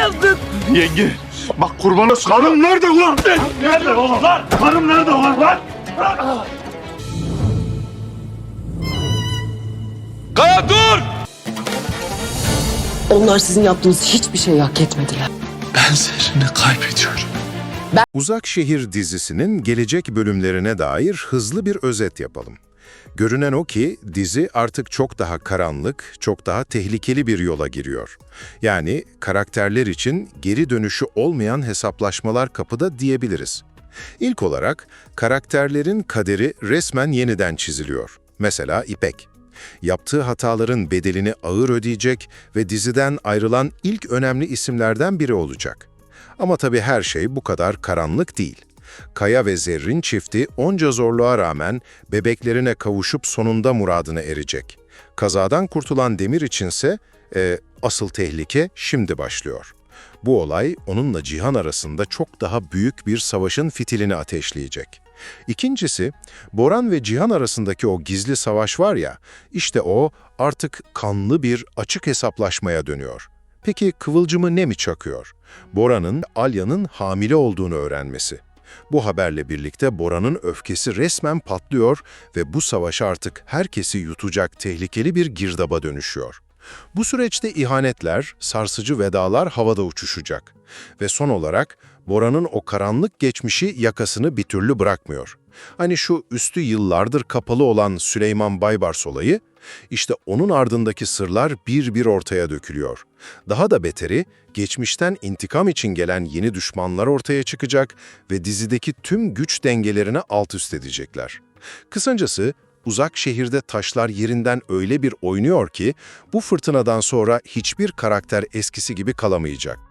yaptın. Yenge bak kurbanı karım nerede ulan? Nerede ulan lan? Karım nerede ulan lan? Kaya dur! Onlar sizin yaptığınız hiçbir şey hak etmediler. Ben Zerrin'i kaybediyorum. Uzak Şehir dizisinin gelecek bölümlerine dair hızlı bir özet yapalım. Görünen o ki dizi artık çok daha karanlık, çok daha tehlikeli bir yola giriyor. Yani karakterler için geri dönüşü olmayan hesaplaşmalar kapıda diyebiliriz. İlk olarak karakterlerin kaderi resmen yeniden çiziliyor. Mesela İpek. Yaptığı hataların bedelini ağır ödeyecek ve diziden ayrılan ilk önemli isimlerden biri olacak. Ama tabii her şey bu kadar karanlık değil. Kaya ve Zerrin çifti onca zorluğa rağmen bebeklerine kavuşup sonunda muradına erecek. Kazadan kurtulan Demir içinse e, asıl tehlike şimdi başlıyor. Bu olay onunla Cihan arasında çok daha büyük bir savaşın fitilini ateşleyecek. İkincisi, Boran ve Cihan arasındaki o gizli savaş var ya, işte o artık kanlı bir açık hesaplaşmaya dönüyor. Peki Kıvılcım'ı ne mi çakıyor? Bora'nın Alya'nın hamile olduğunu öğrenmesi. Bu haberle birlikte Bora'nın öfkesi resmen patlıyor ve bu savaş artık herkesi yutacak tehlikeli bir girdaba dönüşüyor. Bu süreçte ihanetler, sarsıcı vedalar havada uçuşacak. Ve son olarak Bora'nın o karanlık geçmişi yakasını bir türlü bırakmıyor. Hani şu üstü yıllardır kapalı olan Süleyman Baybars olayı, işte onun ardındaki sırlar bir bir ortaya dökülüyor. Daha da beteri, geçmişten intikam için gelen yeni düşmanlar ortaya çıkacak ve dizideki tüm güç dengelerini alt üst edecekler. Kısacası, uzak şehirde taşlar yerinden öyle bir oynuyor ki, bu fırtınadan sonra hiçbir karakter eskisi gibi kalamayacak.